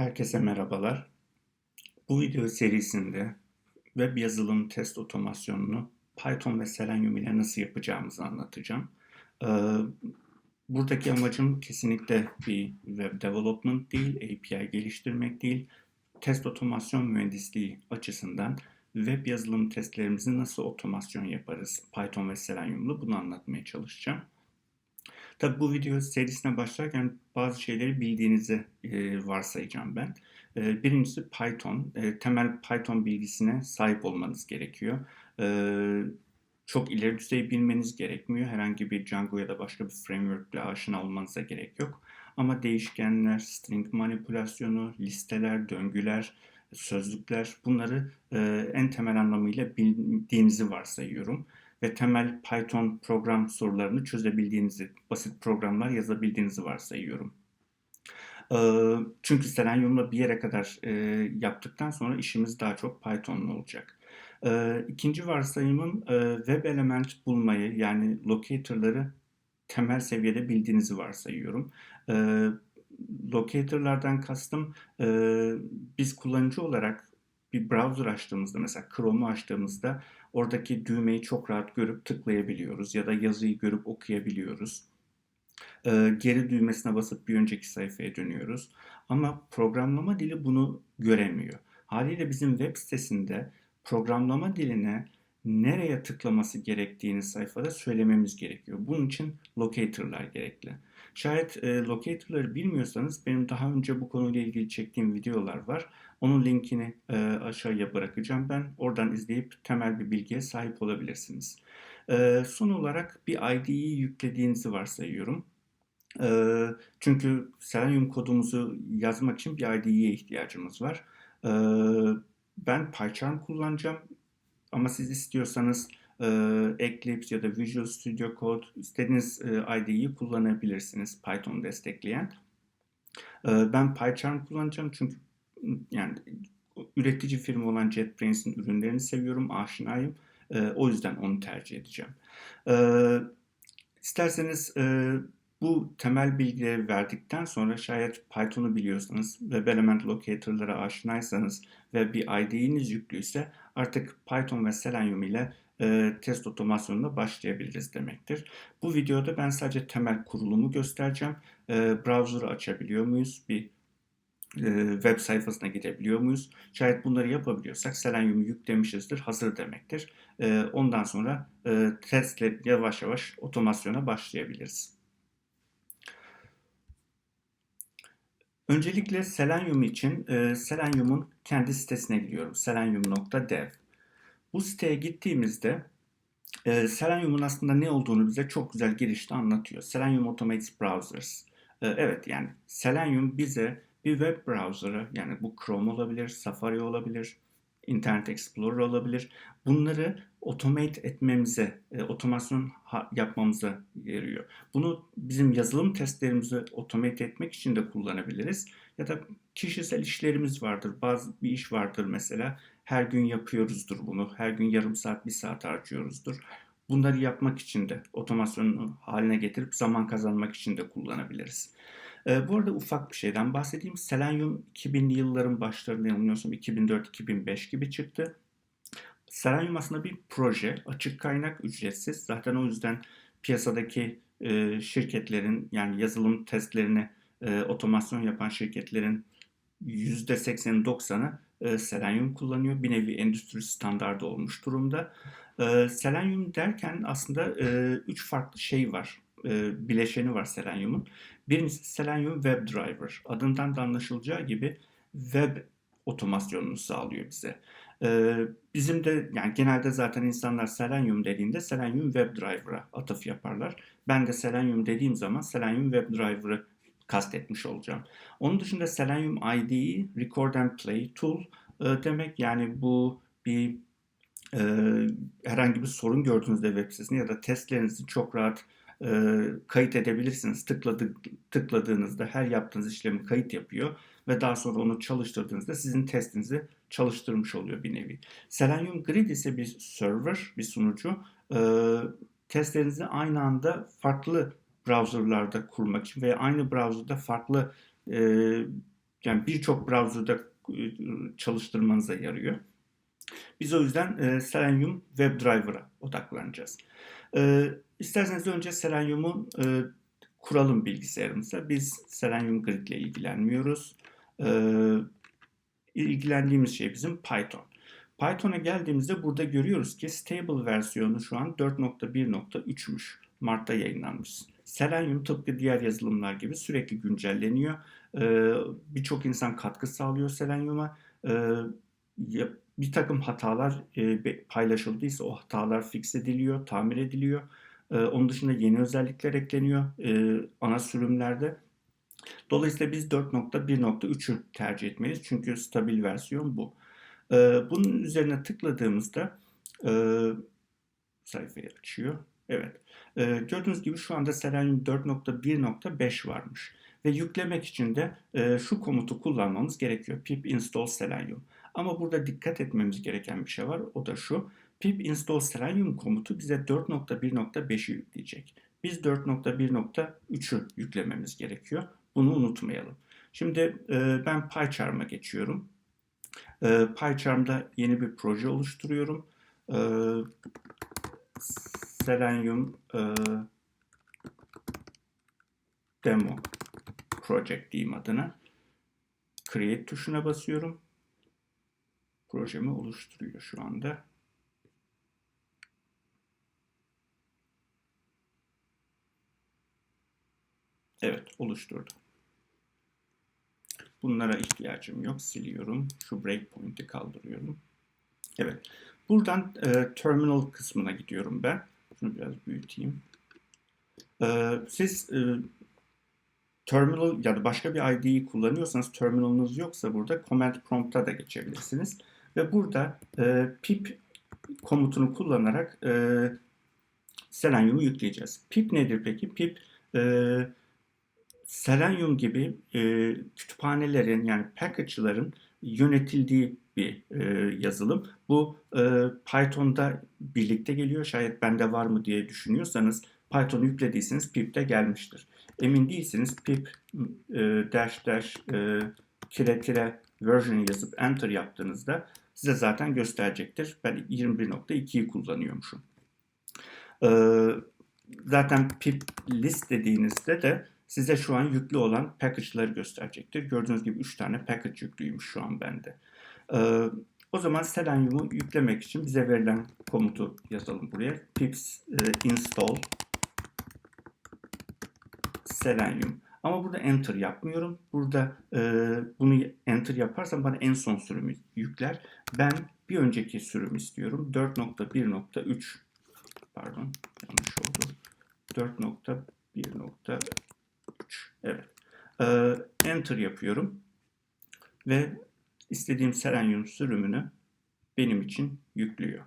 Herkese merhabalar. Bu video serisinde web yazılım test otomasyonunu Python ve Selenium ile nasıl yapacağımızı anlatacağım. Ee, buradaki amacım kesinlikle bir web development değil, API geliştirmek değil. Test otomasyon mühendisliği açısından web yazılım testlerimizi nasıl otomasyon yaparız Python ve Selenium'la bunu anlatmaya çalışacağım. Tabi bu video serisine başlarken bazı şeyleri bildiğinizi e, varsayacağım ben. E, birincisi Python. E, temel Python bilgisine sahip olmanız gerekiyor. E, çok ileri düzey bilmeniz gerekmiyor. Herhangi bir Django ya da başka bir framework ile aşina olmanıza gerek yok. Ama değişkenler, string manipülasyonu, listeler, döngüler, sözlükler bunları e, en temel anlamıyla bildiğinizi varsayıyorum ve temel Python program sorularını çözebildiğinizi, basit programlar yazabildiğinizi varsayıyorum. Ee, çünkü Selenium'la bir yere kadar e, yaptıktan sonra işimiz daha çok Python'la olacak. Ee, ikinci varsayımım e, web element bulmayı yani locator'ları temel seviyede bildiğinizi varsayıyorum. Ee, locator'lardan kastım e, biz kullanıcı olarak bir browser açtığımızda mesela Chrome'u açtığımızda oradaki düğmeyi çok rahat görüp tıklayabiliyoruz ya da yazıyı görüp okuyabiliyoruz. Ee, geri düğmesine basıp bir önceki sayfaya dönüyoruz. Ama programlama dili bunu göremiyor. Haliyle bizim web sitesinde programlama diline nereye tıklaması gerektiğini sayfada söylememiz gerekiyor. Bunun için locator'lar gerekli. Şayet e, locator'ları bilmiyorsanız benim daha önce bu konuyla ilgili çektiğim videolar var. Onun linkini e, aşağıya bırakacağım ben. Oradan izleyip temel bir bilgiye sahip olabilirsiniz. E, son olarak bir IDE'yi yüklediğinizi varsayıyorum. E, çünkü Selenium kodumuzu yazmak için bir IDE'ye ihtiyacımız var. E, ben PyCharm kullanacağım. Ama siz istiyorsanız e, Eclipse ya da Visual Studio Code istediğiniz e, IDE'yi kullanabilirsiniz Python destekleyen. E, ben PyCharm kullanacağım çünkü yani üretici firma olan JetBrains'in ürünlerini seviyorum, aşinayım. E, o yüzden onu tercih edeceğim. E, isterseniz e, bu temel bilgileri verdikten sonra şayet Python'u biliyorsanız ve element locator'lara aşinaysanız ve bir IDE'niz yüklüyse artık Python ve Selenium ile e, test otomasyonuna başlayabiliriz demektir. Bu videoda ben sadece temel kurulumu göstereceğim. E, browser'ı açabiliyor muyuz? Bir e, web sayfasına gidebiliyor muyuz? Şayet bunları yapabiliyorsak Selenium'u yüklemişizdir, hazır demektir. E, ondan sonra e, testle yavaş yavaş otomasyona başlayabiliriz. Öncelikle Selenium için e, Selenium'un kendi sitesine gidiyorum. Selenium.dev. Bu siteye gittiğimizde e, Selenium'un aslında ne olduğunu bize çok güzel girişte anlatıyor. Selenium Automates Browsers. E, evet yani Selenium bize bir web browser'ı yani bu Chrome olabilir, Safari olabilir, Internet Explorer olabilir. Bunları automate etmemize, e, otomasyon yapmamıza yarıyor. Bunu bizim yazılım testlerimizi automate etmek için de kullanabiliriz. Ya da kişisel işlerimiz vardır. Bazı bir iş vardır mesela. Her gün yapıyoruzdur bunu. Her gün yarım saat, bir saat harcıyoruzdur. Bunları yapmak için de otomasyon haline getirip zaman kazanmak için de kullanabiliriz. E, bu arada ufak bir şeyden bahsedeyim. Selenium 2000'li yılların başlarında yanılmıyorsam 2004-2005 gibi çıktı. Selenium aslında bir proje. Açık kaynak ücretsiz. Zaten o yüzden piyasadaki e, şirketlerin yani yazılım testlerini e, otomasyon yapan şirketlerin %80'i 90'ı e, Selenium kullanıyor. Bir nevi endüstri standardı olmuş durumda. E, Selenium derken aslında e, üç farklı şey var. E, bileşeni var Selenium'un. Birincisi Selenium WebDriver. Adından da anlaşılacağı gibi web otomasyonunu sağlıyor bize. Ee, bizim de yani genelde zaten insanlar Selenium dediğinde Selenium WebDriver'a atıf yaparlar. Ben de Selenium dediğim zaman Selenium WebDriver'ı kastetmiş olacağım. Onun dışında Selenium IDE, Record and Play Tool e, demek yani bu bir e, herhangi bir sorun gördüğünüzde web sitesinde ya da testlerinizi çok rahat e, kayıt edebilirsiniz. Tıkladı, tıkladığınızda her yaptığınız işlemi kayıt yapıyor ve daha sonra onu çalıştırdığınızda sizin testinizi çalıştırmış oluyor bir nevi. Selenium Grid ise bir server, bir sunucu. E, testlerinizi aynı anda farklı browserlarda kurmak için veya aynı browserda farklı e, yani birçok browser'da çalıştırmanıza yarıyor. Biz o yüzden e, Selenium WebDriver'a odaklanacağız. E, isterseniz önce Selenium'u e, kuralım bilgisayarımıza. Biz Selenium Grid ile ilgilenmiyoruz. E, ilgilendiğimiz şey bizim Python. Python'a geldiğimizde burada görüyoruz ki stable versiyonu şu an 4.1.3'müş. Mart'ta yayınlanmış. Selenium tıpkı diğer yazılımlar gibi sürekli güncelleniyor. Ee, Birçok insan katkı sağlıyor Selenium'a. Ee, bir takım hatalar e, paylaşıldıysa o hatalar fix ediliyor, tamir ediliyor. Ee, onun dışında yeni özellikler ekleniyor e, ana sürümlerde. Dolayısıyla biz 4.1.3'ü tercih etmeliyiz çünkü stabil versiyon bu. Ee, bunun üzerine tıkladığımızda e, sayfayı açıyor. Evet. E, gördüğünüz gibi şu anda Selenium 4.1.5 varmış. Ve yüklemek için de e, şu komutu kullanmamız gerekiyor. pip install selenium. Ama burada dikkat etmemiz gereken bir şey var. O da şu. Pip install selenium komutu bize 4.1.5'i yükleyecek. Biz 4.1.3'ü yüklememiz gerekiyor. Bunu unutmayalım. Şimdi e, ben PyCharm'a geçiyorum. E, PyCharm'da yeni bir proje oluşturuyorum. E, Selenium Demo Project diyeyim adına. Create tuşuna basıyorum. Projemi oluşturuyor şu anda. Evet, oluşturdu. Bunlara ihtiyacım yok. Siliyorum. Şu breakpoint'i kaldırıyorum. Evet. Buradan e, terminal kısmına gidiyorum ben. Şunu biraz büyüteyim. E, siz e, terminal ya da başka bir ID'yi kullanıyorsanız terminalınız yoksa burada command prompt'a da geçebilirsiniz. Ve burada e, pip komutunu kullanarak e, Selenium'u yükleyeceğiz. Pip nedir peki? Pip e, Selenium gibi e, kütüphanelerin yani package'ların yönetildiği bir e, yazılım. Bu e, Python'da birlikte geliyor. Şayet bende var mı diye düşünüyorsanız Python'u yüklediyseniz pip de gelmiştir. Emin değilseniz pip e, dash dash e, tire tire version yazıp enter yaptığınızda size zaten gösterecektir. Ben 21.2'yi kullanıyormuşum. E, zaten pip list dediğinizde de size şu an yüklü olan package'ları gösterecektir. Gördüğünüz gibi 3 tane package yüklüymüş şu an bende. Ee, o zaman Selenium'u yüklemek için bize verilen komutu yazalım buraya. pips e, install Selenium. Ama burada enter yapmıyorum. Burada e, bunu enter yaparsam bana en son sürümü yükler. Ben bir önceki sürüm istiyorum. 4.1.3 pardon yanlış oldu. 4.1.3 Evet. Ee, enter yapıyorum. Ve istediğim Selenium sürümünü benim için yüklüyor.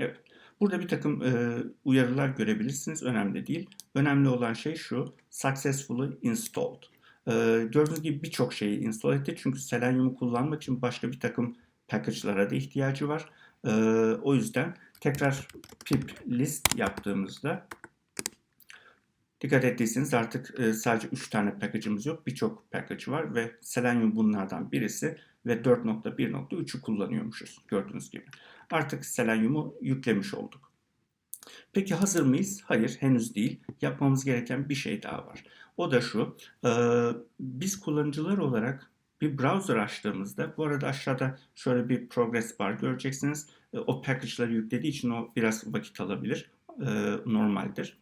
Evet. Burada bir takım e, uyarılar görebilirsiniz. Önemli değil. Önemli olan şey şu. Successfully installed. E, gördüğünüz gibi birçok şeyi install etti. Çünkü Selenium'u kullanmak için başka bir takım package'lara da ihtiyacı var. E, o yüzden tekrar pip list yaptığımızda Dikkat ettiyseniz artık e, sadece 3 tane package'ımız yok. Birçok package var ve Selenium bunlardan birisi ve 4.1.3'ü kullanıyormuşuz gördüğünüz gibi. Artık Selenium'u yüklemiş olduk. Peki hazır mıyız? Hayır henüz değil. Yapmamız gereken bir şey daha var. O da şu. E, biz kullanıcılar olarak bir browser açtığımızda, bu arada aşağıda şöyle bir progress bar göreceksiniz. E, o package'ları yüklediği için o biraz vakit alabilir. Normaldir.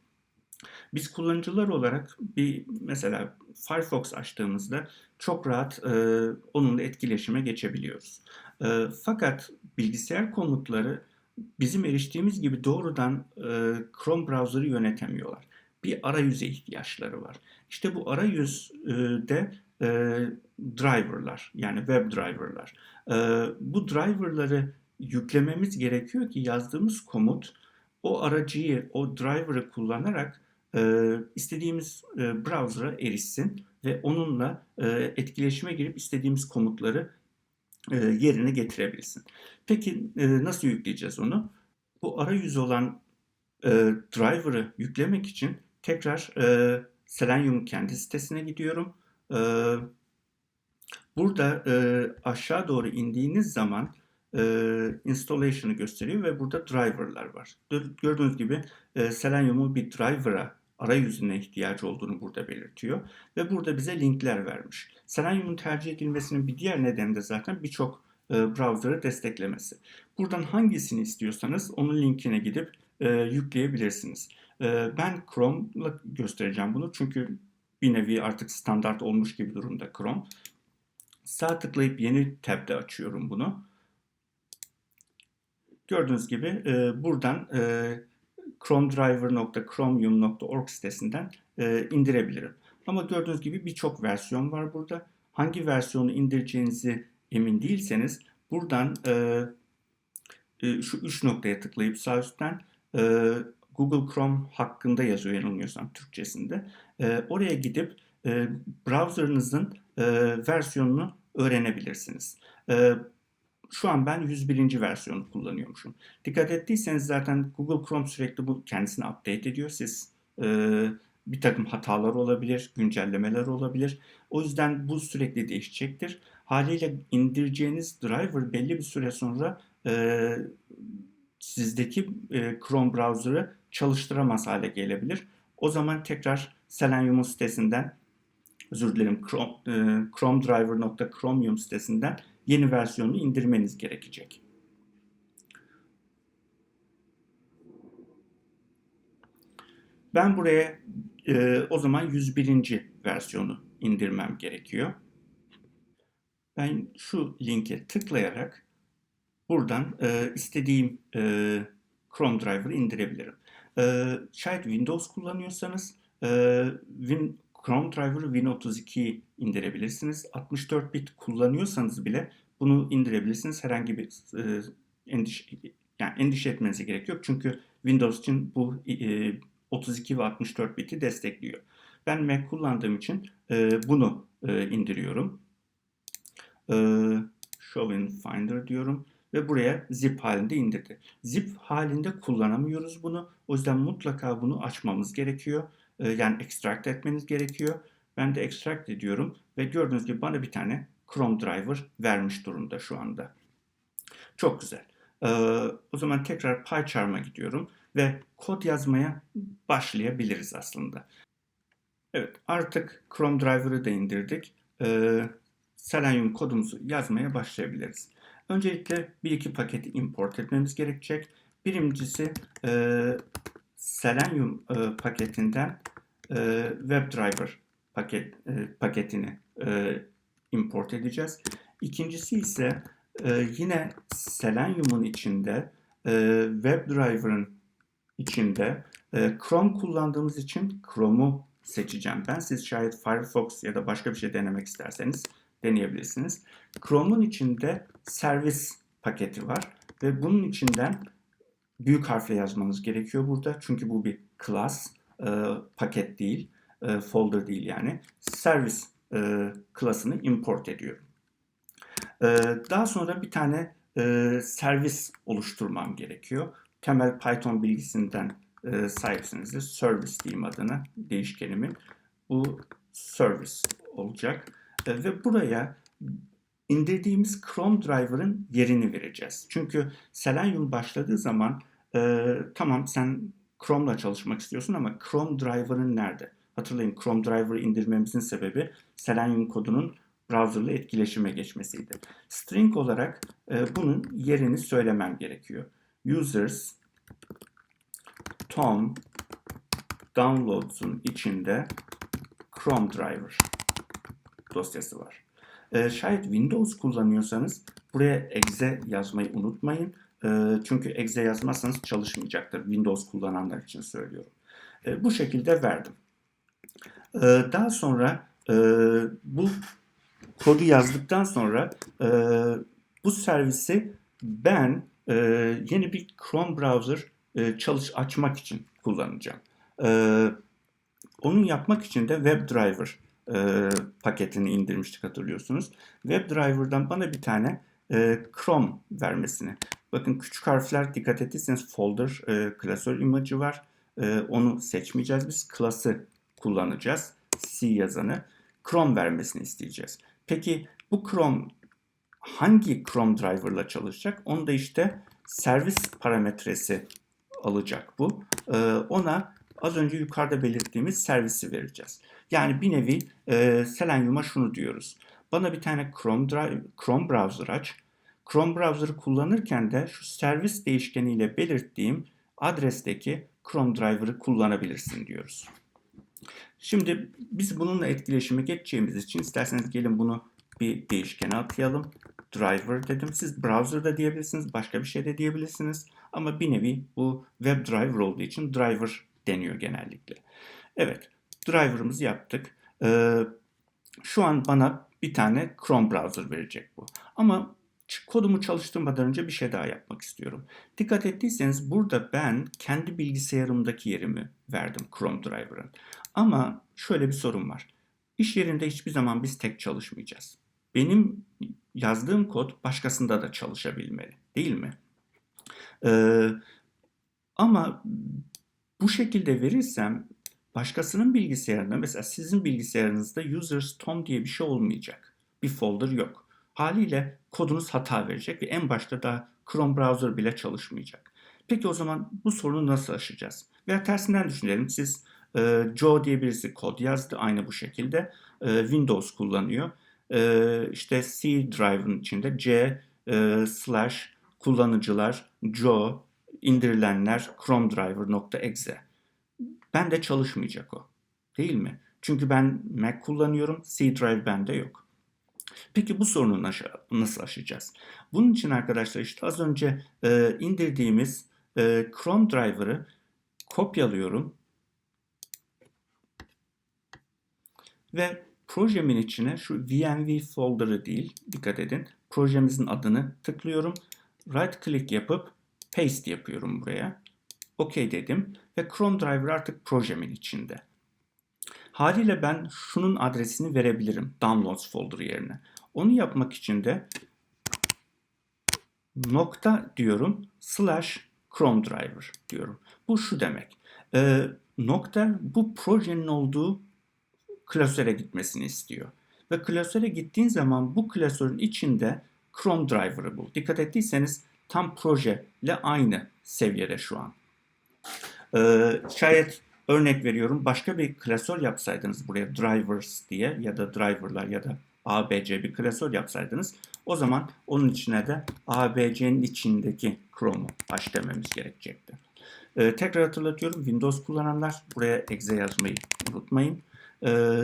Biz kullanıcılar olarak bir mesela Firefox açtığımızda çok rahat e, onunla etkileşime geçebiliyoruz. E, fakat bilgisayar komutları bizim eriştiğimiz gibi doğrudan e, Chrome browser'ı yönetemiyorlar. Bir arayüze ihtiyaçları var. İşte bu arayüzde e, driverlar yani web driverlar. E, bu driverları yüklememiz gerekiyor ki yazdığımız komut o aracıyı, o driver'ı kullanarak e, istediğimiz e, browser'a erişsin ve onunla e, etkileşime girip istediğimiz komutları e, yerine getirebilsin. Peki e, nasıl yükleyeceğiz onu? Bu arayüz olan e, driver'ı yüklemek için tekrar e, Selenium kendi sitesine gidiyorum. E, Burada e, aşağı doğru indiğiniz zaman e, installation'ı gösteriyor ve burada driver'lar var. Gör- Gördüğünüz gibi e, Selenium'un bir driver'a arayüzüne ihtiyacı olduğunu burada belirtiyor ve burada bize linkler vermiş. Selenium'un tercih edilmesinin bir diğer nedeni de zaten birçok e, browser'ı desteklemesi. Buradan hangisini istiyorsanız onun linkine gidip e, yükleyebilirsiniz. E, ben Chrome'la göstereceğim bunu çünkü bir nevi artık standart olmuş gibi durumda Chrome. Sağ tıklayıp yeni tab'de açıyorum bunu. Gördüğünüz gibi e, buradan e, chromedriver.chromium.org sitesinden e, indirebilirim. Ama gördüğünüz gibi birçok versiyon var burada. Hangi versiyonu indireceğinizi emin değilseniz buradan e, e, şu üç noktaya tıklayıp sağ üstten e, Google Chrome hakkında yazıyor yanılmıyorsam Türkçesinde. E, oraya gidip e, browser'ınızın e, versiyonunu öğrenebilirsiniz. E, şu an ben 101. versiyonu kullanıyormuşum. Dikkat ettiyseniz zaten Google Chrome sürekli bu kendisini update ediyor. Siz e, bir takım hatalar olabilir, güncellemeler olabilir. O yüzden bu sürekli değişecektir. Haliyle indireceğiniz driver belli bir süre sonra e, sizdeki e, Chrome browser'ı çalıştıramaz hale gelebilir. O zaman tekrar Selenium'un sitesinden özür dilerim Chrome, e, chromedriver.chromium sitesinden yeni versiyonunu indirmeniz gerekecek. Ben buraya e, o zaman 101. versiyonu indirmem gerekiyor. Ben şu linke tıklayarak buradan e, istediğim e, Chrome Driver'ı indirebilirim. E, şayet Windows kullanıyorsanız e, Win, Chrome Driver'ı Win32 indirebilirsiniz. 64 bit kullanıyorsanız bile bunu indirebilirsiniz. Herhangi bir e, endişe, yani endişe etmenize gerek yok. Çünkü Windows için bu e, 32 ve 64 biti destekliyor. Ben Mac kullandığım için e, bunu e, indiriyorum. E, Show in Finder diyorum ve buraya zip halinde indirdi. Zip halinde kullanamıyoruz bunu. O yüzden mutlaka bunu açmamız gerekiyor. E, yani extract etmeniz gerekiyor. Ben de extract ediyorum ve gördüğünüz gibi bana bir tane Chrome driver vermiş durumda şu anda. Çok güzel. E, o zaman tekrar PyCharm'a gidiyorum ve kod yazmaya başlayabiliriz aslında. Evet artık Chrome driver'ı da indirdik. E, Selenium kodumuzu yazmaya başlayabiliriz. Öncelikle bir iki paketi import etmemiz gerekecek. Birincisi e, Selenium e, paketinden e, WebDriver paket e, paketini e, import edeceğiz. İkincisi ise e, yine Selenium'un içinde e, WebDriver'ın içinde e, Chrome kullandığımız için Chrome'u seçeceğim ben. Siz şayet Firefox ya da başka bir şey denemek isterseniz deneyebilirsiniz. Chrome'un içinde servis paketi var ve bunun içinden büyük harfle yazmanız gerekiyor burada. Çünkü bu bir class, e, paket değil, e, folder değil yani. Servis e, class'ını import ediyorum. E, daha sonra bir tane e, servis oluşturmam gerekiyor. Temel Python bilgisinden e, sahipsinizdir. Service diyeyim adına değişkenimin. Bu service olacak. E, ve buraya indirdiğimiz Chrome driver'ın yerini vereceğiz. Çünkü Selenium başladığı zaman e, tamam sen Chrome'la çalışmak istiyorsun ama Chrome driver'ın nerede? Hatırlayın Chrome driver'ı indirmemizin sebebi Selenium kodunun browser'la etkileşime geçmesiydi. String olarak e, bunun yerini söylemem gerekiyor. Users Tom Downloads'un içinde Chrome driver dosyası var. E, şayet Windows kullanıyorsanız buraya exe yazmayı unutmayın. E, çünkü exe yazmazsanız çalışmayacaktır. Windows kullananlar için söylüyorum. E, bu şekilde verdim. E, daha sonra e, bu kodu yazdıktan sonra e, bu servisi ben e, yeni bir Chrome browser e, çalış açmak için kullanacağım. E, onun yapmak için de WebDriver e, paketini indirmiştik hatırlıyorsunuz. WebDriver'dan bana bir tane e, Chrome vermesini. Bakın küçük harfler dikkat ettiyseniz folder e, klasör imajı var. E, onu seçmeyeceğiz biz. Class'ı kullanacağız. C yazanı. Chrome vermesini isteyeceğiz. Peki Bu Chrome hangi Chrome driver'la çalışacak? Onu da işte servis parametresi alacak bu. Ee, ona az önce yukarıda belirttiğimiz servisi vereceğiz. Yani bir nevi e, Selenium'a şunu diyoruz. Bana bir tane Chrome, Drive, Chrome browser aç. Chrome browser'ı kullanırken de şu servis değişkeniyle belirttiğim adresteki Chrome driver'ı kullanabilirsin diyoruz. Şimdi biz bununla etkileşime geçeceğimiz için isterseniz gelin bunu bir değişkene atayalım. Driver dedim. Siz browser'da diyebilirsiniz, başka bir şey de diyebilirsiniz. Ama bir nevi bu web driver olduğu için driver deniyor genellikle. Evet, driver'ımızı yaptık. Ee, şu an bana bir tane Chrome browser verecek bu. Ama kodumu çalıştırmadan önce bir şey daha yapmak istiyorum. Dikkat ettiyseniz burada ben kendi bilgisayarımdaki yerimi verdim Chrome driver'ın. Ama şöyle bir sorun var. İş yerinde hiçbir zaman biz tek çalışmayacağız. Benim yazdığım kod başkasında da çalışabilmeli, değil mi? Ee, ama bu şekilde verirsem başkasının bilgisayarında mesela sizin bilgisayarınızda users tom diye bir şey olmayacak. Bir folder yok. Haliyle kodunuz hata verecek ve en başta da Chrome browser bile çalışmayacak. Peki o zaman bu sorunu nasıl aşacağız? Veya tersinden düşünelim. Siz e, Joe diye birisi kod yazdı aynı bu şekilde. E, Windows kullanıyor. E, işte C drive'ın içinde C e, slash kullanıcılar Joe indirilenler Chrome driver.exe. Ben de çalışmayacak o. Değil mi? Çünkü ben Mac kullanıyorum. C drive bende yok. Peki bu sorunu nasıl aşacağız? Bunun için arkadaşlar işte az önce e, indirdiğimiz e, Chrome driver'ı kopyalıyorum. Ve projemin içine şu VMV folder'ı değil, dikkat edin, projemizin adını tıklıyorum. Right click yapıp paste yapıyorum buraya. OK dedim ve Chrome driver artık projemin içinde. Haliyle ben şunun adresini verebilirim downloads folder yerine. Onu yapmak için de nokta diyorum slash Chrome driver diyorum. Bu şu demek. E, nokta bu projenin olduğu klasöre gitmesini istiyor. Ve klasöre gittiğin zaman bu klasörün içinde Chrome driver'ı bul. Dikkat ettiyseniz tam projeyle aynı seviyede şu an. Ee, şayet örnek veriyorum başka bir klasör yapsaydınız buraya drivers diye ya da driverlar ya da ABC bir klasör yapsaydınız o zaman onun içine de ABC'nin içindeki Chrome'u aç gerekecekti. Ee, tekrar hatırlatıyorum Windows kullananlar buraya exe yazmayı unutmayın. Ee,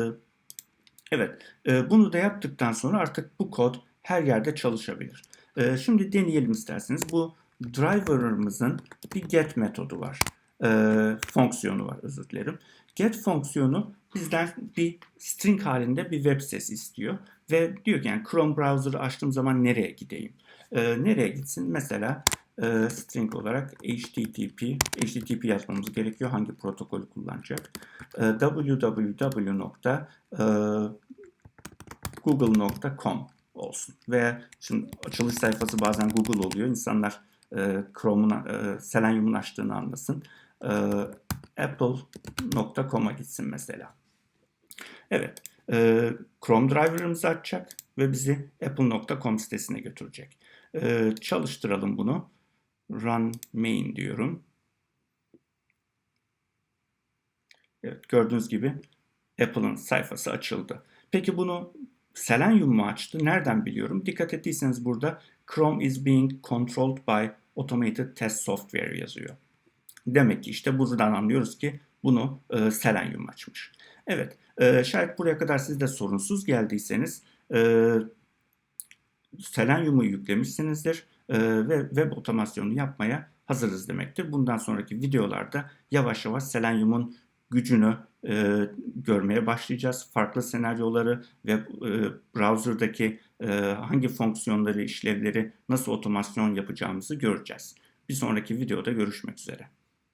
evet e, bunu da yaptıktan sonra artık bu kod her yerde çalışabilir. Ee, şimdi deneyelim isterseniz. Bu driver'ımızın bir get metodu var. Ee, fonksiyonu var özür dilerim. Get fonksiyonu bizden bir string halinde bir web sitesi istiyor. Ve diyor ki yani Chrome browser'ı açtığım zaman nereye gideyim? Ee, nereye gitsin? Mesela e, string olarak HTTP, HTTP yazmamız gerekiyor. Hangi protokolü kullanacak? E, www.google.com olsun. Veya şimdi açılış sayfası bazen Google oluyor. İnsanlar e, Chrome'un, e, Selenium'un açtığını anlasın. E, Apple.com'a gitsin mesela. Evet. E, Chrome driver'ımızı açacak ve bizi apple.com sitesine götürecek. E, çalıştıralım bunu. Run main diyorum. Evet, gördüğünüz gibi Apple'ın sayfası açıldı. Peki bunu Selenium mu açtı? Nereden biliyorum? Dikkat ettiyseniz burada Chrome is being controlled by automated test software yazıyor. Demek ki işte buradan anlıyoruz ki bunu e, Selenium açmış. Evet, e, şayet buraya kadar siz de sorunsuz geldiyseniz e, Selenium'u yüklemişsinizdir e, ve web otomasyonu yapmaya hazırız demektir. Bundan sonraki videolarda yavaş yavaş Selenium'un gücünü e, görmeye başlayacağız. Farklı senaryoları ve e, browser'daki e, hangi fonksiyonları, işlevleri nasıl otomasyon yapacağımızı göreceğiz. Bir sonraki videoda görüşmek üzere.